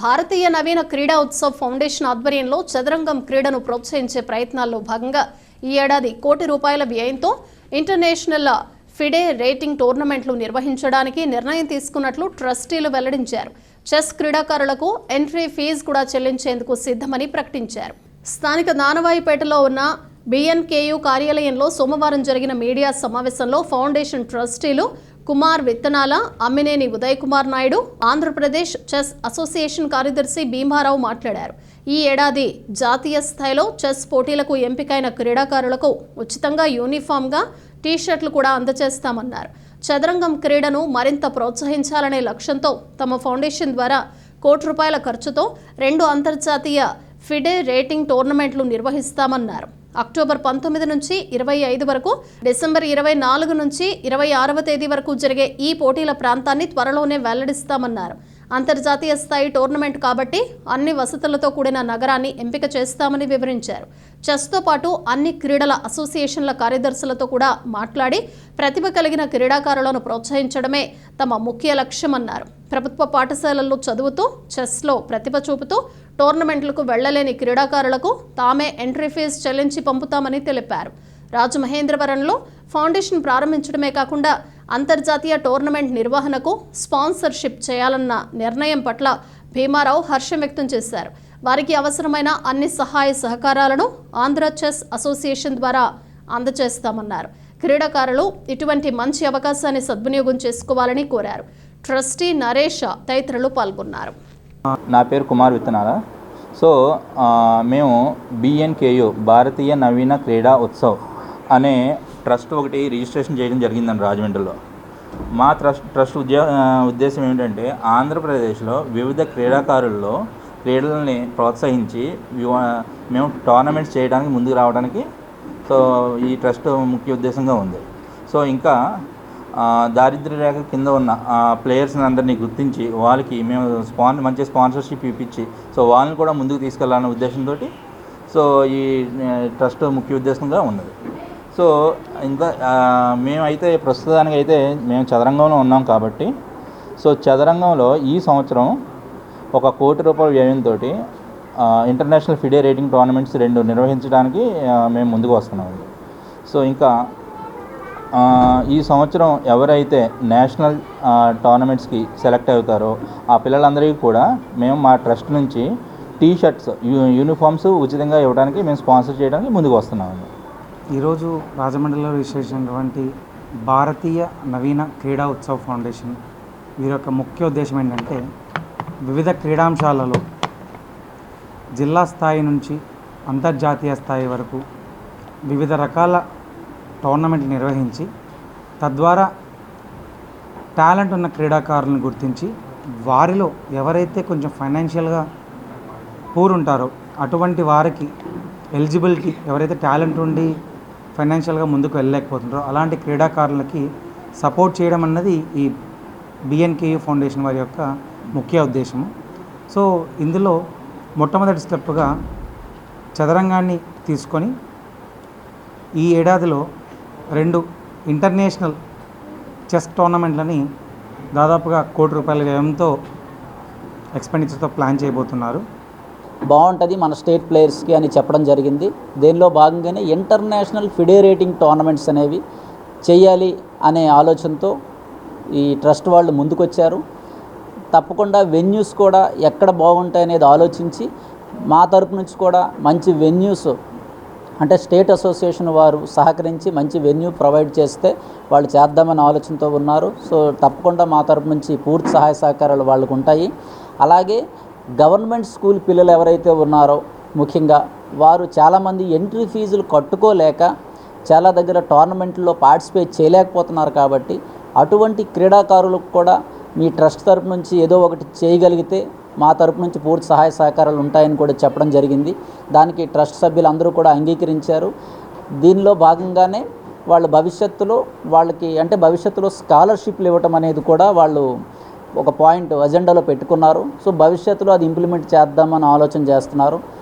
భారతీయ నవీన క్రీడా ఉత్సవ్ ఫౌండేషన్ ఆధ్వర్యంలో చదరంగం క్రీడను ప్రోత్సహించే ప్రయత్నాల్లో భాగంగా ఈ ఏడాది కోటి రూపాయల వ్యయంతో ఇంటర్నేషనల్ ఫిడే రేటింగ్ టోర్నమెంట్లు నిర్వహించడానికి నిర్ణయం తీసుకున్నట్లు ట్రస్టీలు వెల్లడించారు. చెస్ క్రీడాకారులకు ఎంట్రీ ఫీజు కూడా చెల్లించేందుకు సిద్ధమని ప్రకటించారు. స్థానిక నానవాయిపేటలో ఉన్న బిఎన్కేయు కార్యాలయంలో సోమవారం జరిగిన మీడియా సమావేశంలో ఫౌండేషన్ ట్రస్టీలు కుమార్ విత్తనాల అమ్మినేని ఉదయ్ కుమార్ నాయుడు ఆంధ్రప్రదేశ్ చెస్ అసోసియేషన్ కార్యదర్శి భీమారావు మాట్లాడారు. ఈ ఏడాది జాతీయ స్థాయిలో చెస్ పోటీలకు ఎంపికైన క్రీడాకారులకు ఉచితంగా యూనిఫామ్గా టీషర్ట్లు కూడా అందజేస్తామన్నారు. చదరంగం క్రీడను మరింత ప్రోత్సహించాలనే లక్ష్యంతో తమ ఫౌండేషన్ ద్వారా కోటి రూపాయల ఖర్చుతో రెండు అంతర్జాతీయ ఫిడే రేటింగ్ టోర్నమెంట్లు నిర్వహిస్తామన్నారు. అక్టోబర్ పంతొమ్మిది నుంచి ఇరవై ఐదు వరకు డిసెంబర్ ఇరవై నాలుగు నుంచి ఇరవై ఆరవ తేదీ వరకు జరిగే ఈ పోటీల ప్రాంతాన్ని త్వరలోనే వెల్లడిస్తామన్నారు. అంతర్జాతీయ స్థాయి టోర్నమెంట్ కాబట్టి అన్ని వసతులతో కూడిన నగరాన్ని ఎంపిక చేస్తామని వివరించారు. చెస్తో పాటు అన్ని క్రీడల అసోసియేషన్ల కార్యదర్శులతో కూడా మాట్లాడి ప్రతిభ కలిగిన క్రీడాకారులను ప్రోత్సహించడమే తమ ముఖ్య లక్ష్యమన్నారు. ప్రభుత్వ పాఠశాలల్లో చదువుతూ చెస్లో ప్రతిభ చూపుతూ టోర్నమెంట్లకు వెళ్ళలేని క్రీడాకారులకు తామే ఎంట్రీ ఫీజు చెల్లించి పంపుతామని తెలిపారు. రాజమహేంద్రవరంలో ఫౌండేషన్ ప్రారంభించడమే కాకుండా అంతర్జాతీయ టోర్నమెంట్ నిర్వహణకు స్పాన్సర్షిప్ చేయాలన్న నిర్ణయం పట్ల భీమారావు హర్షం వ్యక్తం చేశారు. వారికి అవసరమైన అన్ని సహాయ సహకారాలను ఆంధ్ర చెస్ అసోసియేషన్ ద్వారా అందజేస్తామన్నారు క్రీడాకారులు ఇటువంటి మంచి అవకాశాన్ని సద్వినియోగం చేసుకోవాలని కోరారు. ట్రస్టీ నరేష తదితరులు పాల్గొన్నారు. నా పేరు కుమార్ విత్తనాల. సో మేము బిఎన్కేయు భారతీయ నవీన క్రీడా ఉత్సవ్ అనే ట్రస్ట్ ఒకటి రిజిస్ట్రేషన్ చేయడం జరిగిందండి రాజమండ్రిలో. మా ట్రస్ట్ ట్రస్ట్ ఉద్యో ఉద్దేశం ఏమిటంటే ఆంధ్రప్రదేశ్లో వివిధ క్రీడాకారుల్లో క్రీడలని ప్రోత్సహించి వివా- మేము టోర్నమెంట్స్ చేయడానికి ముందుకు రావడానికి సో ఈ ట్రస్ట్ ముఖ్య ఉద్దేశంగా ఉంది. సో ఇంకా దారిద్ర్య రేఖ కింద ఉన్న ప్లేయర్స్ని అందరినీ గుర్తించి వాళ్ళకి మేము స్పాన్ మంచి స్పాన్సర్షిప్ ఇప్పించి సో వాళ్ళని కూడా ముందుకు తీసుకెళ్ళాలనే ఉద్దేశంతో సో ఈ ట్రస్ట్ ముఖ్య ఉద్దేశంగా ఉన్నది. సో ఇంకా మేమైతే ప్రస్తుతానికి అయితే మేము చదరంగంలో ఉన్నాం కాబట్టి సో చదరంగంలో ఈ సంవత్సరం ఒక కోటి రూపాయల వ్యయంతో ఇంటర్నేషనల్ ఫిడే రేటింగ్ టోర్నమెంట్స్ రెండు నిర్వహించడానికి మేము ముందుకు వస్తున్నాం సో ఇంకా ఈ సంవత్సరం ఎవరైతే నేషనల్ టోర్నమెంట్స్కి సెలెక్ట్ అవుతారో ఆ పిల్లలందరికీ కూడా మేము మా ట్రస్ట్ నుంచి టీ షర్ట్స్ యూ యూనిఫామ్స్ ఉచితంగా ఇవ్వడానికి మేము స్పాన్సర్ చేయడానికి ముందుకు వస్తున్నాము ఈరోజు రాజమండ్రిలో విశేషమైనటువంటి భారతీయ నవీన క్రీడా ఉత్సవ్ ఫౌండేషన్ వీరి యొక్క ముఖ్య ఉద్దేశం ఏంటంటే వివిధ క్రీడాంశాలలో జిల్లా స్థాయి నుంచి అంతర్జాతీయ స్థాయి వరకు వివిధ రకాల టోర్నమెంట్ నిర్వహించి తద్వారా టాలెంట్ ఉన్న క్రీడాకారులను గుర్తించి వారిలో ఎవరైతే కొంచెం ఫైనాన్షియల్గా పూర్ ఉంటారో అటువంటి వారికి ఎలిజిబిలిటీ ఎవరైతే టాలెంట్ ఉండి ఫైనాన్షియల్గా ముందుకు వెళ్ళలేకపోతుంటారో అలాంటి క్రీడాకారులకి సపోర్ట్ చేయడం అన్నది ఈ బిఎన్కేయు ఫౌండేషన్ వారి యొక్క ముఖ్య ఉద్దేశము. సో ఇందులో మొట్టమొదటి స్టెప్గా చదరంగాన్ని తీసుకొని ఈ ఏడాదిలో రెండు ఇంటర్నేషనల్ చెస్ టోర్నమెంట్లని దాదాపుగా కోటి రూపాయల వ్యయంతో ఎక్స్పెండిచర్తో ప్లాన్ చేయబోతున్నారు. బాగుంటుంది మన స్టేట్ ప్లేయర్స్కి అని చెప్పడం జరిగింది. దీనిలో భాగంగానే ఇంటర్నేషనల్ ఫిడే రేటింగ్ టోర్నమెంట్స్ అనేవి చేయాలి అనే ఆలోచనతో ఈ ట్రస్ట్ వాళ్ళు ముందుకొచ్చారు. తప్పకుండా వెన్యూస్ కూడా ఎక్కడ బాగుంటాయి అనేది ఆలోచించి మా తరపు నుంచి కూడా మంచి వెన్యూస్ అంటే స్టేట్ అసోసియేషన్ వారు సహకరించి మంచి వెన్యూ ప్రొవైడ్ చేస్తే వాళ్ళు చేద్దామని ఆలోచనతో ఉన్నారు. సో తప్పకుండా మా తరపు నుంచి పూర్తి సహాయ సహకారాలు వాళ్ళకు ఉంటాయి. అలాగే గవర్నమెంట్ స్కూల్ పిల్లలు ఎవరైతే ఉన్నారో ముఖ్యంగా వారు చాలామంది ఎంట్రీ ఫీజులు కట్టుకోలేక చాలా దగ్గర టోర్నమెంట్లో పార్టిసిపేట్ చేయలేకపోతున్నారు కాబట్టి అటువంటి క్రీడాకారులకు కూడా మీ ట్రస్ట్ తరపు నుంచి ఏదో ఒకటి చేయగలిగితే మా తరపు నుంచి పూర్తి సహాయ సహకారాలు ఉంటాయని కూడా చెప్పడం జరిగింది. దానికి ట్రస్ట్ సభ్యులందరూ కూడా అంగీకరించారు. దీనిలో భాగంగానే వాళ్ళ భవిష్యత్తులో వాళ్ళకి అంటే భవిష్యత్తులో స్కాలర్షిప్లు ఇవ్వటం అనేది కూడా వాళ్ళు ఒక పాయింట్ అజెండాలో పెట్టుకున్నారు. సో భవిష్యత్తులో అది ఇంప్లిమెంట్ చేద్దామని ఆలోచన చేస్తున్నారు.